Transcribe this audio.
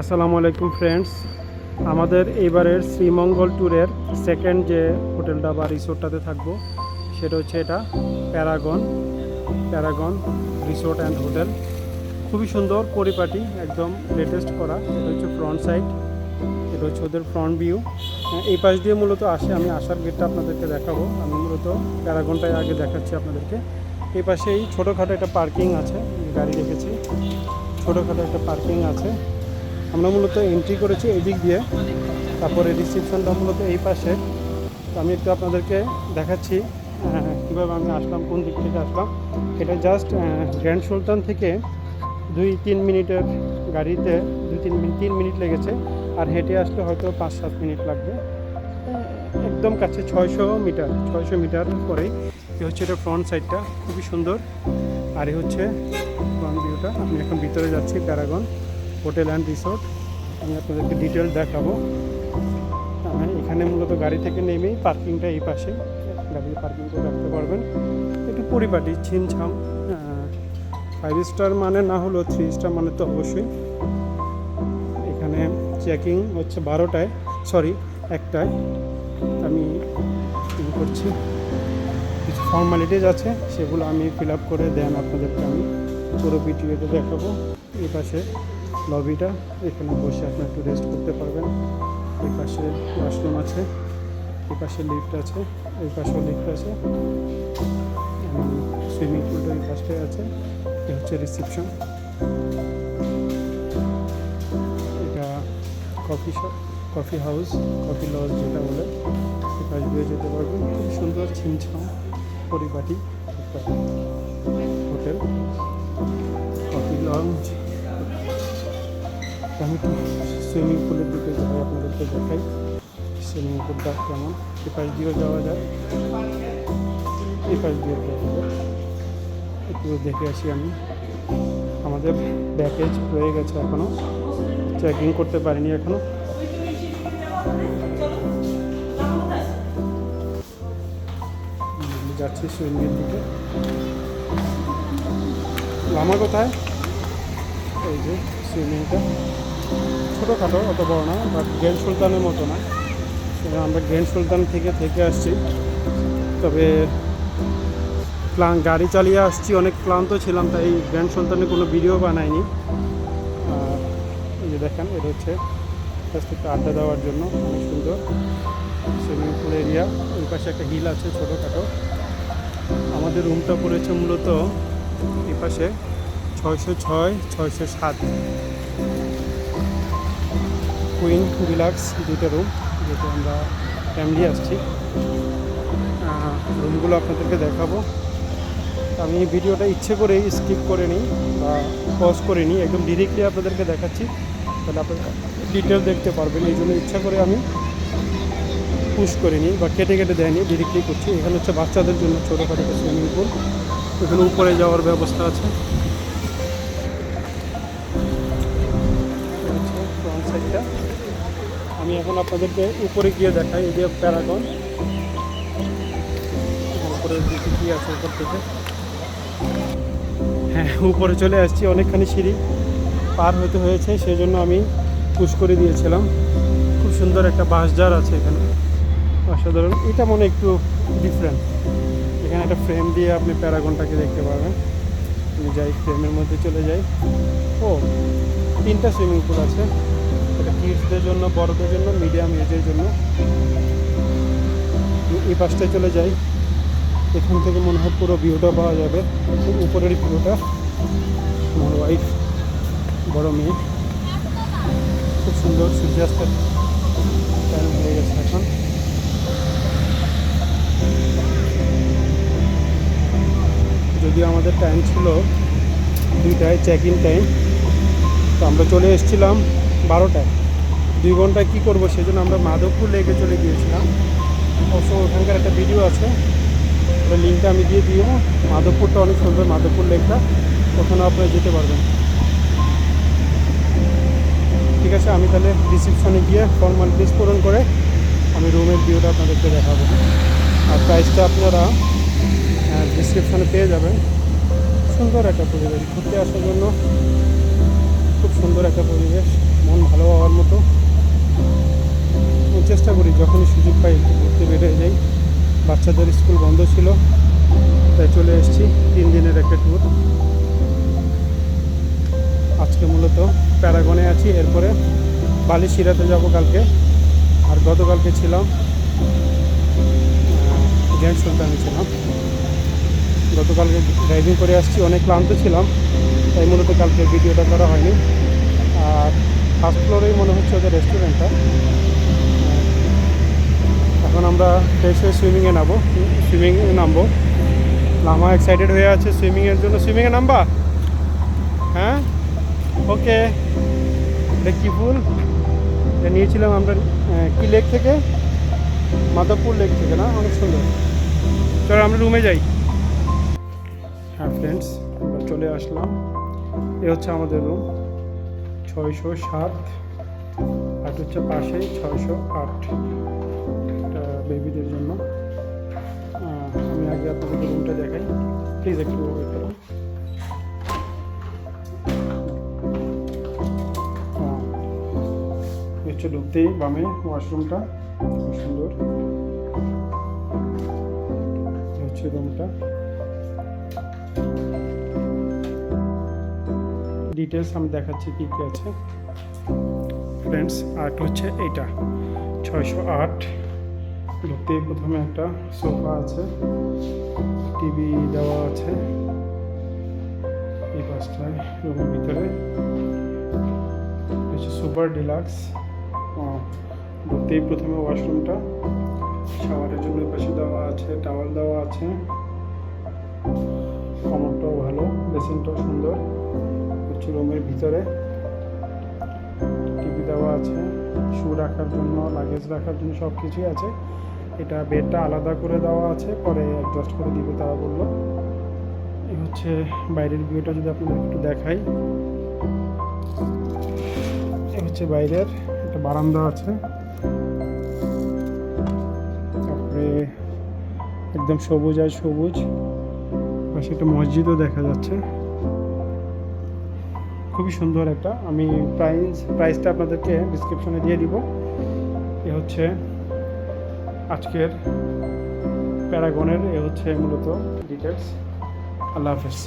আসসালামু আলাইকুম ফ্রেন্ডস আমাদের এইবারের শ্রীমঙ্গল ট্যুরের সেকেন্ড যে হোটেলটা বা রিসোর্টটাতে থাকব, সেটা হচ্ছে এটা Paragon Paragon resort and hotel খুবই সুন্দর পরিপাটি, একদম লেটেস্ট করা। এটা হচ্ছে ফ্রন্ট সাইড এটা হচ্ছে ওদের ফ্রন্ট ভিউ এই পাশ দিয়ে মূলত আসে, আমি আসার গেটটা আপনাদেরকে দেখাবো। আমি মূলত প্যারাগনটাই আগে দেখাচ্ছি আপনাদেরকে। এই পাশেই ছোটোখাটো একটা পার্কিং আছে, গাড়ি রেখেছি। ছোটোখাটো একটা পার্কিং আছে। আমরা মূলত এন্ট্রি করেছি এই দিক দিয়ে। তারপরে রিসিপশনটা মূলত এই পাশে। আমি একটু আপনাদেরকে দেখাচ্ছি কীভাবে আমি আসলাম, কোন দিক থেকে আসলাম। এটা জাস্ট গ্র্যান্ড সুলতান থেকে দুই তিন মিনিটের গাড়িতে, দুই তিন মিনিট তিন মিনিট লেগেছে। আর হেঁটে আসলে হয়তো পাঁচ সাত মিনিট লাগবে। একদম কাছে ছয়শো মিটার ছয়শো মিটার পরেই। এ হচ্ছে এটা ফ্রন্ট সাইডটা খুবই সুন্দর। আর এ হচ্ছে ফ্রন্ট ভিউটা আমি এখন ভিতরে যাচ্ছি প্যারাগন। Hotel and resort. আমি আপনাদেরকে ডিটেল দেখাবো। আহ, এখানে মূলত গাড়ি থেকে নেমেই পার্কিংটা এই পাশে। গাড়ি পার্কিং করে রাখতে পারবেন। একটু পরিপাটি ছিমছাম ফাইভ স্টার মানে না হলেও থ্রি স্টার মানে তো অবশ্যই। এখানে চেকিং হচ্ছে বারোটায় সরি একটায়। আমি করছি। কিছু ফর্মালিটিজ আছে সেগুলো আমি ফিল আপ করে দেন আপনাদেরকে আমি। পুরো ভিডিওতে দেখাবো। এই পাশে লবিটা এখানে বসে আপনি একটু রেস্ট করতে পারবেন। এই পাশে ওয়াশরুম আছে, এই পাশে লিফট আছে, এই পাশেও লিফট আছে। সুইমিং পুলটা এই পাশটায় আছে এটা হচ্ছে রিসেপশন এটা coffee shop coffee house coffee lodge যেটা বলে সে পাশ দিয়ে যেতে পারবেন। খুব সুন্দর, ছিমছাম, পরিপাটি হোটেল কফি লঞ্চ আমি একটু সুইমিং পুলের দিকে যাই আপনাদেরকে দেখাই। সুইমিং পুলটা কেমন? এ পাশ দিয়েও যাওয়া যায়। এই পাশ দিয়েও যাওয়া যায়। একটু দেখে আসি আমি। আমাদের প্যাকেজ রয়ে গেছে এখনও চেকিং করতে পারিনি এখনও যাচ্ছি সুইমিংয়ের দিকে লামা কোথায়? এই যে সুইমিংটা ছোটোখাটো অত বড় না বাট গ্র্যান্ড সুলতানের মতো না। আমরা গ্র্যান্ড সুলতান থেকে থেকে আসছি। তবে ক্লান, গাড়ি চালিয়ে আসছি, অনেক ক্লান্ত ছিলাম, তাই গ্র্যান্ড সুলতানে কোনো ভিডিও এই যে দেখেন, এটা হচ্ছে জাস্ট আড্ডা দেওয়ার জন্য, অনেক সুন্দর। সুইমিং পুল এরিয়া, ওই পাশে একটা হিল আছে ছোটোখাটো। আমাদের রুমটা পড়েছে মূলত এই পাশে ছয়শো ছয়, ছয়শো সাত। কুইন ডিলাক্স দুটো রুম, যেহেতু আমরা ফ্যামিলি আসছি। রুমগুলো আপনাদেরকে দেখাবো। আমি ভিডিওটা ইচ্ছে করেই স্কিপ করে নিই বা পজ করে নিই। একদম ডিরেক্টলি আপনাদেরকে দেখাচ্ছি। তাহলে আপনারা ডিটেল দেখতে পারবেন। এই জন্য ইচ্ছা করে আমি পুশ করে নিই বা কেটে কেটে দেয়নি ডিরেক্টলি করছি। এখানে হচ্ছে বাচ্চাদের জন্য ছোটোখাটো একটা সুইমিং পুল এখানে উপরে যাওয়ার ব্যবস্থা আছে। এখন আপনাদেরকে উপরে গিয়ে দেখাই এই যে প্যারাগন। উপরে দিকে কী আছে উপর থেকে। হ্যাঁ উপরে চলে আসছি, অনেকখানি সিঁড়ি পার হতে হয়েছে সেই জন্য আমি পুশ করে দিয়েছিলাম। খুব সুন্দর একটা বাঁশঝাড় আছে এখানে। অসাধারণ। এটা মনে একটু ডিফারেন্ট এখানে একটা ফ্রেম দিয়ে আপনি প্যারাগনটাকে দেখতে পাবেন আমি যাই ফ্রেমের মধ্যে চলে যাই। ও, তিনটা সুইমিং পুল আছে। কিডসদের জন্য, বড়দের জন্য, মিডিয়াম এজের জন্য। এই পাশটায় চলে যাই। এখান থেকে মনে হয় পুরো ভিউটা পাওয়া যাবে। উপরের ভিউটা। আমার ওয়াইফ বড় মেয়ে। খুব সুন্দর সূর্যাস্তের টাইম হয়ে গেছে এখন। যদিও আমাদের টাইম ছিল দুইটায় চেক ইন টাইম তো আমরা চলে এসেছিলাম বারোটায়। দুই ঘন্টায় কী করব সেই জন্য আমরা মাধবপুর লেকে চলে গিয়েছিলাম। অবশ্য ওখানকার একটা ভিডিও আছে। ওটা লিঙ্কটা আমি দিয়ে দিও। মাধবপুরটা অনেক সুন্দর, মাধবপুর লেকটা। ওখানে আপনারা যেতে পারবেন। ঠিক আছে, আমি তাহলে রিসিপশনে গিয়ে ফর্মালিটিস পূরণ করে আমি রুমের ভিউটা আপনাদেরকে দেখাবো। আর প্রাইসটা আপনারা ডিসক্রিপশনে পেয়ে যাবেন। সুন্দর একটা পরিবেশ। ঘুরতে আসার জন্য খুব সুন্দর একটা পরিবেশ। মন ভালো চেষ্টা করি, যখনই সুযোগ পাই ঘুরতে বেরিয়ে যাই। বাচ্চাদের স্কুল বন্ধ ছিল, তাই চলে এসেছি তিন দিনের একটা ট্যুর আজকে মূলত প্যারাগনে আছি, এরপরে বালি শিরাতে যাব কালকে। আর গতকালকে ছিলাম গ্র্যান্ড সুলতানে ছিলাম। গতকালকে ড্রাইভিং করে আসছি, অনেক ক্লান্ত ছিলাম, তাই মূলত কালকে ভিডিওটা করা হয়নি। আর ফার্স্ট ফ্লোরেই মনে হচ্ছে ওদের রেস্টুরেন্টটা এখন আমরা ফ্রেশ সুইমিংয়ে নামবো। সুইমিংয়ে নামবো। লামা এক্সাইটেড হয়ে আছে সুইমিংয়ের জন্য। সুইমিংয়ে নামবা? হ্যাঁ? ওকে। এটা কি ফুল? এটা নিয়েছিলাম আমরা কি লেক থেকে? মাধবপুর লেক থেকে, না? অনেক সুন্দর। চলো আমরা রুমে যাই। হ্যাঁ ফ্রেন্ডস চলে আসলাম। এ হচ্ছে আমাদের রুম ছয়শো সাত। আর হচ্ছে পাশেই ছয়শো আট। বেবিদের জন্য। আমি আগে আপনাদের রুমটা দেখাই। প্লিজ একটু wait করুন। হচ্ছে ঢুকতেই বামে ওয়াশরুমটা খুব সুন্দর। হচ্ছে রুমটা ডিটেলস আমি দেখাচ্ছি কী কী আছে। ফ্রেন্ডস আর্ট হচ্ছে এইটা। ছয়শো আট। ঢুকতেই প্রথমে একটা সোফা আছে, টিভি দেওয়া আছে। এই পাশটায় রুমের ভিতরে। হচ্ছে সুপার ডিলাক্স। ঢুকতেই প্রথমে ওয়াশরুমটা। শাওয়ারের জন্য পাশে দেওয়া আছে, টাওয়াল দেওয়া আছে। কমরটাও ভালো, বেসিনটাও সুন্দর। হচ্ছে রুমের ভিতরে। আছে শু রাখার জন্য লাগেজ রাখার জন্য সব কিছুই আছে। এটা বেডটা আলাদা করে দেওয়া আছে, পরে অ্যাডজাস্ট করে দিবে তারা বলল। এই হচ্ছে বাইরের ভিউটা যদি আপনাদের একটু দেখাই। এই হচ্ছে বাইরের, একটা বারান্দা আছে। তারপরে একদম সবুজ আর সবুজ। পাশে একটা মসজিদও দেখা যাচ্ছে। খুবই সুন্দর একটা, আমি প্রাইস প্রাইসটা আপনাদেরকে ডিসক্রিপশনে দিয়ে দিব। এ হচ্ছে আজকের প্যারাগনের, এ হচ্ছে মূলত ডিটেলস আল্লাহ হাফেজ।